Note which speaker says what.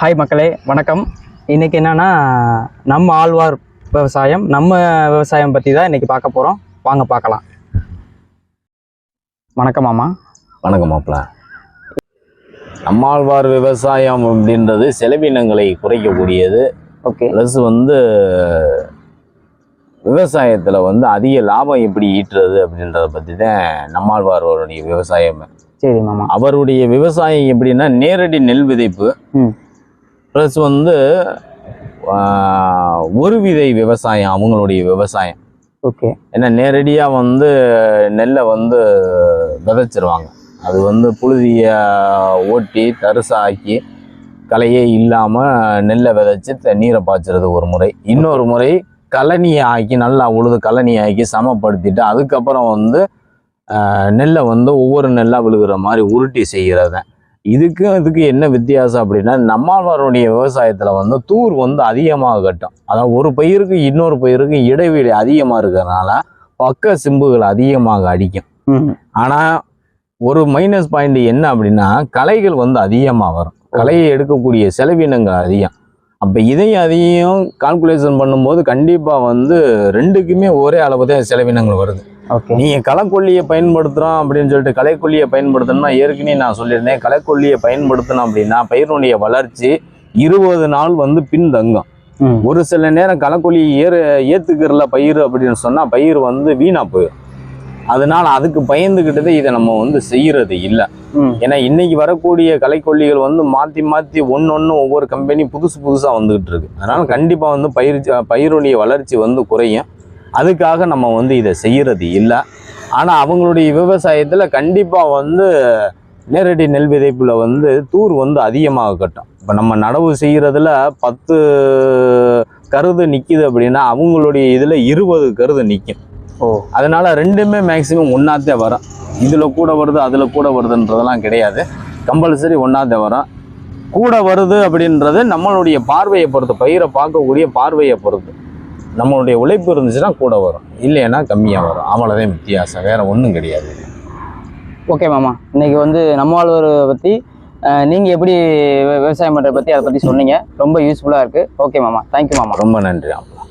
Speaker 1: Hi மக்களே வணக்கம். இன்னைக்கு என்னன்னா நம்ம ஆழ்வார் விவசாயம் நம்ம விவசாயம் பற்றி தான் இன்னைக்கு பார்க்க போகிறோம் வாங்க பார்க்கலாம். வணக்கம் மாமா.
Speaker 2: வணக்கம் மாப்பிள. நம்மாழ்வார் விவசாயம் அப்படின்றது செலவினங்களை குறைக்கக்கூடியது.
Speaker 1: ஓகே
Speaker 2: ப்ளஸ் வந்து விவசாயத்தில் வந்து அதிக லாபம் எப்படி ஈட்டுறது அப்படின்றத பற்றி தான் நம்மாழ்வாரோடைய விவசாயம்.
Speaker 1: சரி மாமா.
Speaker 2: அவருடைய விவசாயம் எப்படின்னா நேரடி நெல் விதைப்பு. ப்ளஸ் வந்து ஒரு விதை விவசாயம் அவங்களுடைய விவசாயம்.
Speaker 1: ஓகே.
Speaker 2: ஏன்னா நேரடியாக வந்து நெல்லை வந்து விதைச்சிருவாங்க. அது வந்து புழுதிய ஓட்டி தரிசாக்கி களையே இல்லாமல் நெல்லை விதைச்சி நீரை பாய்ச்சுறது ஒரு முறை. இன்னொரு முறை கழனியை ஆக்கி நல்லா உழுது கழனியை ஆக்கி சமப்படுத்திட்டு அதுக்கப்புறம் வந்து நெல்லை வந்து ஒவ்வொரு நெல்லாக விழுகிற மாதிரி உருட்டி செய்கிறது இதுக்கும் இதுக்கு என்ன வித்தியாசம் அப்படின்னா நம்மாழ்வாருடைய விவசாயத்தில் வந்து தூர் வந்து அதிகமாக கட்டும். அதாவது ஒரு பயிருக்கு இன்னொரு பயிருக்கு இடைவெளி அதிகமாக இருக்கிறதுனால பக்க சிம்புகள் அதிகமாக அடிக்கும். ஆனால் ஒரு மைனஸ் பாயிண்ட் என்ன அப்படின்னா களைகள் வந்து அதிகமாக வரும். களையை எடுக்கக்கூடிய செலவினங்கள் அதிகம். அப்போ இதையும் அதையும் கால்குலேஷன் பண்ணும்போது கண்டிப்பாக வந்து ரெண்டுக்குமே ஒரே அளவு தான் செலவினங்கள் வருது.
Speaker 1: ஓகே
Speaker 2: நீங்கள் களைக்கொல்லியை பயன்படுத்துகிறோம் அப்படின்னு சொல்லிட்டு களைக்கொல்லியை பயன்படுத்தணும்னா ஏற்கனவே நான் சொல்லியிருந்தேன். களைக்கொல்லியை பயன்படுத்தணும் அப்படின்னா பயிரினுடைய வளர்ச்சி இருபது நாள் வந்து பின்தங்கும் ஒரு சில நேரம் களைக்கொல்லி ஏறு ஏற்றுக்கிறல பயிர் அப்படின்னு சொன்னால் பயிர் வந்து வீணாக போயிடும். அதனால அதுக்கு பயந்துக்கிட்டது இதை நம்ம வந்து செய்யறது இல்லை. ஏன்னா இன்னைக்கு வரக்கூடிய களைக்கொல்லிகள் வந்து மாற்றி ஒன்று ஒன்று ஒவ்வொரு கம்பெனி புதுசு புதுசாக வந்துகிட்டு இருக்கு. அதனால கண்டிப்பாக வந்து பயிர் பயிருடைய வளர்ச்சி வந்து குறையும். அதுக்காக நம்ம வந்து இதை செய்யறது இல்லை. ஆனால் அவங்களுடைய விவசாயத்தில் கண்டிப்பாக வந்து நேரடி நெல் விதைப்பில் வந்து தூர் வந்து அதிகமாக கட்டும். இப்போ நம்ம நடவு செய்கிறதுல பத்து கருது நிற்கிது அப்படின்னா அவங்களுடைய இதில் இருபது கருது நிற்கும்
Speaker 1: ஓ.
Speaker 2: அதனால ரெண்டுமே மேக்சிமம் ஒன்றாத்தே வரும். இதில் கூட வருது அதில் கூட வருதுன்றதெல்லாம் கிடையாது. கம்பல்சரி ஒன்றாத்தே வரும். கூட வருது அப்படின்றது நம்மளுடைய பார்வையை பொறுத்து பயிரை பார்க்கக்கூடிய பார்வையை பொறுத்து. நம்மளுடைய உழைப்பு இருந்துச்சுன்னா கூட வரும். இல்லைன்னா கம்மியாக வரும். அவ்வளோதான் வித்தியாசம். வேற ஒன்றும் கிடையாது.
Speaker 1: ஓகே மாமா. இன்னைக்கு வந்து நம்ம ஆழ்வார் பற்றி நீங்கள் எப்படி விவசாயம் பண்ணுறத பற்றி அதை பற்றி சொன்னீங்க. ரொம்ப யூஸ்ஃபுல்லாக இருக்குது ஓகே மாமா. தேங்க்யூ மாமா.
Speaker 2: ரொம்ப நன்றி ஆமாம்